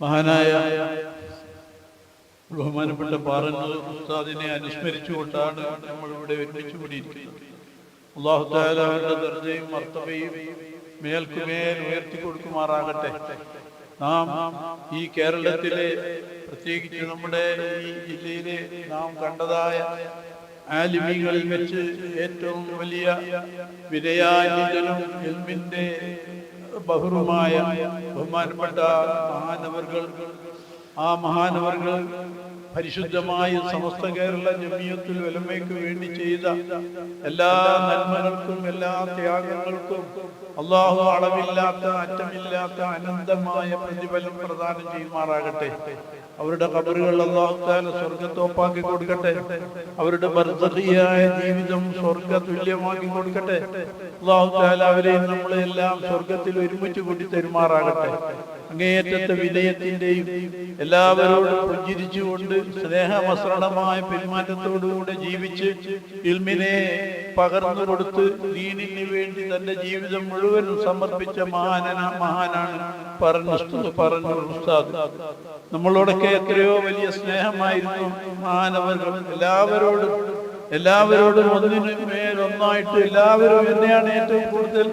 മഹാനായ ബഹുമാനപ്പെട്ട പാറന്നൽ ഉസ്താദിനെ അനുസ്മരിച്ചുകൊണ്ടാണ് നമ്മൾ ഇവിടെ ഒരുമിച്ച് കൂടിയിരിക്കുന്നത്. അള്ളാഹു ദർജയും മർത്തവയും മേൽക്കുമേൽ ഉയർത്തി കൊടുക്കുമാറാകട്ടെ നാം ഈ കേരളത്തിലെ പ്രത്യേകിച്ച് നമ്മുടെ ഈ ജില്ലയിലെ നാം കണ്ടതായ ആലിമികളിൽ വെച്ച് ഏറ്റവും വലിയ വിനയാനിതനും എൽമിന്റെ ബഹുറുമായ ബഹുമാനപ്പെട്ട മഹാനവർകൾ ആ മഹാനവർകൾ പരിശുദ്ധമായ സമസ്ത കേരള ജമിയത്തിൽ വലമയ്ക്ക് വേണ്ടി ചെയ്ത എല്ലാ നന്മകൾക്കും എല്ലാ ത്യാഗങ്ങൾക്കും അള്ളാഹു അളവില്ലാത്ത അറ്റമില്ലാത്ത അനന്തമായ പ്രതിഫലം പ്രദാനം ചെയ്യുമാറാകട്ടെ. അവരുടെ കബറുകൾ അള്ളാഹുത്താല സ്വർഗത്തോപ്പാക്കി കൊടുക്കട്ടെ. അവരുടെ ബർദ്ധീയായ ജീവിതം സ്വർഗ തുല്യമാക്കി കൊടുക്കട്ടെ അള്ളാഹുത്താല അവരെ അവരെയും നമ്മളെല്ലാം സ്വർഗത്തിൽ ഒരുമിച്ച് കൂട്ടി തരുമാറാകട്ടെ. അങ്ങേയറ്റത്തെ വിനയത്തിന്റെയും എല്ലാവരോടും പുഞ്ചിരിച്ചുകൊണ്ട് സ്നേഹമസൃണമായ പെരുമാറ്റത്തോടുകൂടെ ജീവിച്ച് ഇൽമിനെ പകർന്നു കൊടുത്ത് ദീനിന് വേണ്ടി തന്റെ ജീവിതം മുഴുവനും സമർപ്പിച്ച മഹാനന മഹാനാണ് പറഞ്ഞു പറഞ്ഞു ഉസ്താദ്. നമ്മളോടൊക്കെ എത്രയോ വലിയ സ്നേഹമായിരുന്നു മഹാനവർ എല്ലാവരോടും. എല്ലാവരോടും ഒന്നിനു മേലൊന്നായിട്ട് എല്ലാവരും എന്നെയാണ് ഏറ്റവും കൂടുതൽ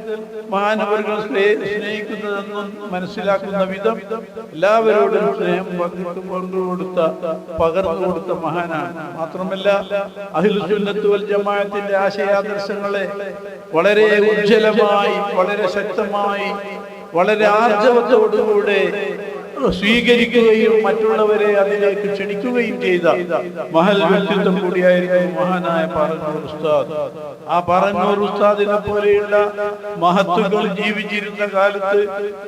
മാനവர்கள் സ്നേഹിക്കുന്നതെന്നും മനസ്സിലാക്കുന്ന വിധം എല്ലാവരോടും സ്നേഹം പങ്കുകൊടുത്ത പകർന്നു കൊടുത്ത മഹാനാണ്. മാത്രമല്ല അഹിലുസുന്നത്തുവൽ ജമാഅത്തിന്റെ ആശയാദർശങ്ങളെ വളരെ ഉജ്ജ്വലമായി വളരെ ശക്തമായി വളരെ ആർജവത്തോടുകൂടെ സ്വീകരിക്കുകയും മറ്റുള്ളവരെ അതിലേക്ക് ക്ഷണിക്കുകയും ചെയ്ത മഹൽ വ്യക്തിത്വം കൂടിയായിരുന്നു മഹാനായ പറന്നൂർ ഉസ്താദ്. ആ പറഞ്ഞൂർ ഉസ്താദിനെ പോലെയുള്ള മഹത്വങ്ങൾ ജീവിച്ചിരുന്ന കാലത്ത്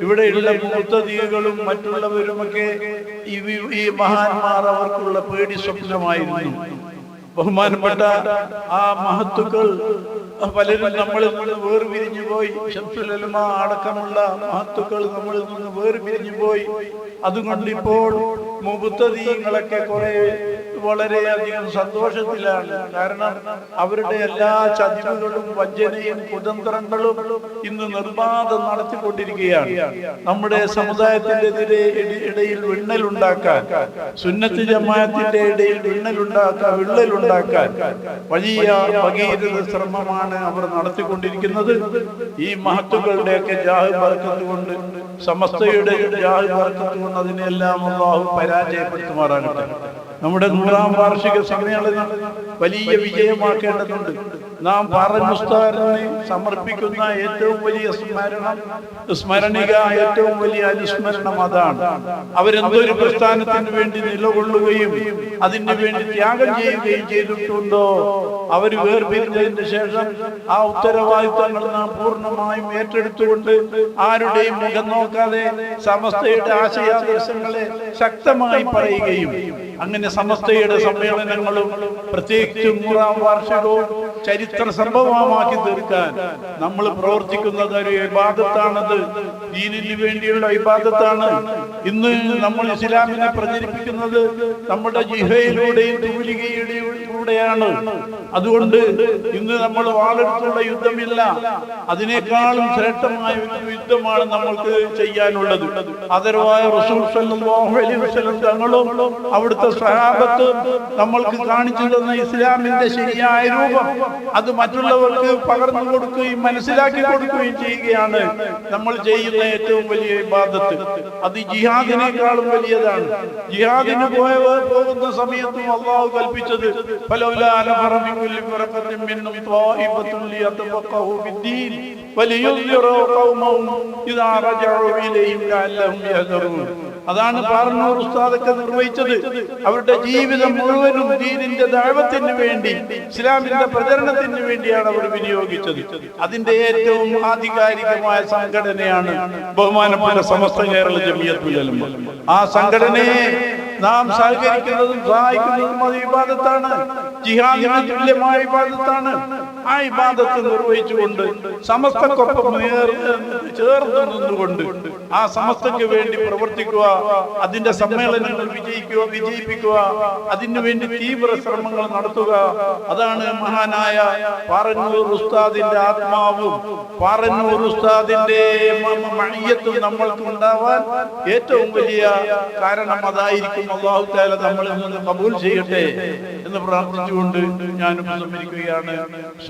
ഇവിടെയുള്ള മുത്തതികളും മറ്റുള്ളവരുമൊക്കെ ഈ ഈ മഹാന്മാർ അവർക്കുള്ള പേടി സ്വപ്നമായിരുന്നു. ബഹുമാനപ്പെട്ട ആ മഹത്തുക്കൾ പലരും നമ്മളിൽ നിന്ന് വേർപിരിഞ്ഞു പോയി. ശംസുലമ അടക്കമുള്ള മഹത്തുക്കൾ നമ്മളിൽ നിന്ന് വേർപിരിഞ്ഞു പോയി. അതുകൊണ്ട് ഇപ്പോൾ മുബുദ്ധീങ്ങളൊക്കെ കുറെ വളരെയധികം സന്തോഷത്തിലാണ്. കാരണം അവരുടെ എല്ലാ ചതിവുകളും വഞ്ചനയും കുതന്ത്രങ്ങളും ഇന്ന് നിർബാധം നടത്തിക്കൊണ്ടിരിക്കുകയാണ്. നമ്മുടെ ഇട- ഇടയിൽ വിണ്ണലുണ്ടാക്കാൻ സുന്നത്ത് ജമാഅത്തിന്റെ ഇടയിൽ വിണ്ണലുണ്ടാക്കാൻ വിള്ളലുണ്ടാക്കാൻ വലിയ ഭഗീരഥ ശ്രമമാണ് അവർ നടത്തിക്കൊണ്ടിരിക്കുന്നത്. ഈ മഹത്തുക്കളുടെയൊക്കെ ജാഹ് ബർക്കത്ത് കൊണ്ട് സമസ്തയുടെ ജാഹ് പറക്കത്തുകൊണ്ട് അതിനെല്ലാം അള്ളാഹു പരാജയപ്പെടുത്തുമാറാകട്ടെ. നമ്മുടെ നൂറാം വാർഷിക സമ്മേളനം വലിയ വിജയമാക്കേണ്ടതുണ്ട്. നാം പാറമുസ്താറിനെ സമർപ്പിക്കുന്ന ഏറ്റവും വലിയ സ്മരണം സ്മരണിക ഏറ്റവും വലിയ അനുസ്മരണം അതാണ്. അവരെന്തൊരു പ്രസ്ഥാനത്തിന് വേണ്ടി നിലകൊള്ളുകയും അതിന് വേണ്ടി ത്യാഗം ചെയ്യുകയും ചെയ്തിട്ടുണ്ടോ? അവർ വേർപിരിഞ്ഞതിന് ശേഷം ആ ഉത്തരവാദിത്തങ്ങൾ നാം പൂർണമായും ഏറ്റെടുത്തുകൊണ്ട് ആരുടെയും മുഖം നോക്കാതെ സമസ്തയുടെ ആശയാദർശങ്ങളെ ശക്തമായി പറയുകയും അങ്ങനെ സമസ്തയുടെ സമ്മേളനങ്ങളും പ്രത്യേകിച്ച് നൂറാം വാർഷികവും ചരിത്ര സംഭവമാക്കി തീർക്കാൻ നമ്മൾ പ്രവർത്തിക്കുന്നത് ഒരു വിവാദത്താണത് ദീനിന് വേണ്ടിയുള്ള വിവാദത്താണ് ഇന്ന് നമ്മൾ ഇസ്ലാമിനെ പ്രചരിപ്പിക്കുന്നത് നമ്മുടെ ജിഹയിലൂടെയും തൂലികയിലൂടെയാണ് അതുകൊണ്ട് ഇന്ന് നമ്മൾ വാളെടുത്തുള്ള യുദ്ധമില്ല. അതിനേക്കാളും ശ്രേഷ്ഠമായ യുദ്ധമാണ് നമ്മൾക്ക് ചെയ്യാനുള്ളത്. അതരവായ തങ്ങളും അവിടുത്തെ സഹാബത്ത് നമ്മൾക്ക് കാണിച്ചു തന്ന ഇസ്ലാമിന്റെ ശരിയായ രൂപം അത് മറ്റുള്ളവർക്ക് പകർന്നു കൊടുക്കുകയും മനസ്സിലാക്കി കൊടുക്കുകയും ചെയ്യുകയാണ്. നമ്മൾ ചെയ്യുന്ന ഏറ്റവും വലിയ ഇബാദത്ത്. അത് ജിഹാദിനേക്കാളും വലിയതാണ്. ജിഹാദിന് പോയവർ പോകുന്ന സമയത്തും അള്ളാഹു കൽപ്പിച്ചത് അതാണ് പാറന്നൂർ ഉസ്താദൊക്കെ നിർവഹിച്ചത്. അവരുടെ ജീവിതം മുഴുവനും ദീനിന്റെ ദൈവത്തിന് വേണ്ടി ഇസ്ലാമിന്റെ പ്രചരണത്തിന് വേണ്ടിയാണ് അവർ വിനിയോഗിച്ചത്. അതിന്റെ ഏറ്റവും ആധികാരികമായ സംഘടനയാണ് ബഹുമാനപ്പെട്ട സമസ്ത കേരള ജമിയത്തുലമ ആ സംഘടനയെ നാം സഹകരിക്കുന്നതും സഹായിക്കുന്നതും അത് വിവാദത്താണ് ജിഹാദിന് തുല്യമായ വിവാദത്താണ് ആ ഇബാദത്ത് നിർവഹിച്ചുകൊണ്ട് സമസ്തക്കൊപ്പം ചേർന്ന് നിന്നുകൊണ്ട് ആ സമസ്തയ്ക്ക് വേണ്ടി പ്രവർത്തിക്കുക അതിന്റെ സമ്മേളനങ്ങൾ വിജയിക്കുക വിജയിപ്പിക്കുക അതിനു വേണ്ടി തീവ്ര ശ്രമങ്ങൾ നടത്തുക. അതാണ് മഹാനായ പാറന്നൂർ ഉസ്താദിന്റെ ആത്മാവും. പാറന്നൂർ ഉസ്താദിന്റെ മഴയത്തും നമ്മൾക്ക് ഉണ്ടാവാൻ ഏറ്റവും വലിയ കാരണം അതായിരിക്കും അള്ളാഹു താല നമ്മളിൽ നിന്ന് കബൂൽ ചെയ്യട്ടെ എന്ന് പ്രാർത്ഥിച്ചുകൊണ്ട് ഞാൻ ഉപസംഹരിക്കുകയാണ്